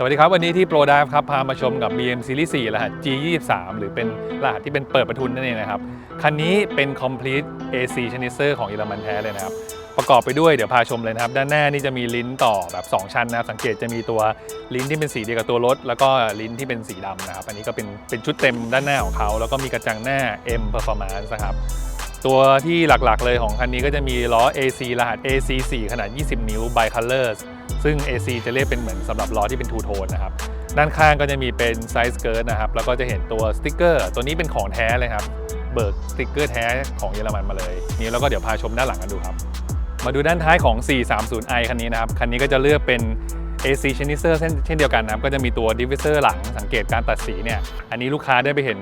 สวัสดีครับวันนี้ที่ Pro Dive ครับพามาชมกับ BM Series 4 รหัส G23 หรือเป็นรหัสที่เป็นเปิดประทุนนั่นเองนะครับ คันนี้เป็น Complete AC Chaniser ของเยอรมันแท้เลยนะครับ ประกอบไปด้วยเดี๋ยวพาชมเลยนะครับ ด้านหน้านี่จะมีลิ้นต่อแบบ 2 ชั้นนะครับ สังเกตจะมีตัวลิ้นที่เป็นสีเดียวกับตัวรถ แล้วก็ลิ้นที่เป็นสีดำนะครับ อันนี้ก็เป็นเป็นชุดเต็มด้านหน้าของเขาแล้วก็มีกระจังหน้า M Performance นะครับตัวที่หลักๆเลยของคันนี้ก็จะมีล้อ AC รหัส AC4 ขนาด 20 นิ้ว by colors ซึ่ง AC จะเรียกเป็นเหมือนสำหรับล้อที่เป็นทูโทนนะครับ ด้านข้างก็จะมีเป็นไซส์เกิร์ตนะครับ แล้วก็จะเห็นตัวสติ๊กเกอร์ตัวนี้เป็นของแท้เลยครับ เบิกสติ๊กเกอร์แท้ของเยอรมันมาเลย นี่แล้วก็เดี๋ยวพาชมด้านหลังกันดูครับ มาดูด้านท้ายของ 430i คันนี้นะครับ คันนี้ก็จะเลือกเป็น AC c h a n n i s e r เช่นเดียวกันนะครับ ก็จะมีตัว diffuser หลังสังเกตการตัดสีเนี่ย อันนี้ลูกค้าได้ไปเห็น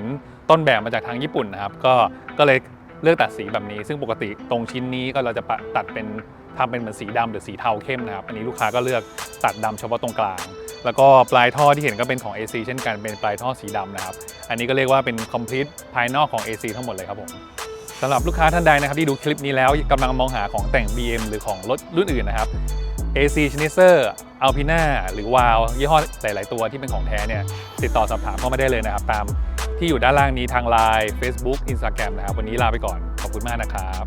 ต้นแบบมาจากทางญี่ปุ่นนะครับ ก็ ก็เลยเลือกตัดสีแบบนี้ ซึ่งปกติตรงชิ้นนี้ก็เราจะตัดเป็น ทำเป็นเหมือนสีดำหรือสีเทาเข้มนะครับอันนี้ลูกค้าก็เลือกตัดดำเฉพาะตรงกลาง แล้วก็ปลายท่อที่เห็นก็เป็นของ AC เช่นกันเป็นปลายท่อสีดำนะครับ อันนี้ก็เรียกว่าเป็น complete ภายนอกของ AC ทั้งหมดเลยครับผมสำหรับลูกค้าท่านใดนะครับที่ดูคลิปนี้แล้วกำลังมองหาของแต่ง BM หรือของรถรุ่นอื่นนะครับ AC c h a n n i s e r Alpina หรือ WOW ยี่ห้อหลาย ๆ ตัวที่เป็นของแท้เนี่ยติดต่อสอบถามเข้ามาได้เลยนะครับ ตามที่อยู่ด้านล่างนี้ทาง Line Facebook Instagram นะครับ วันนี้ลาไปก่อน ขอบคุณมากนะครับ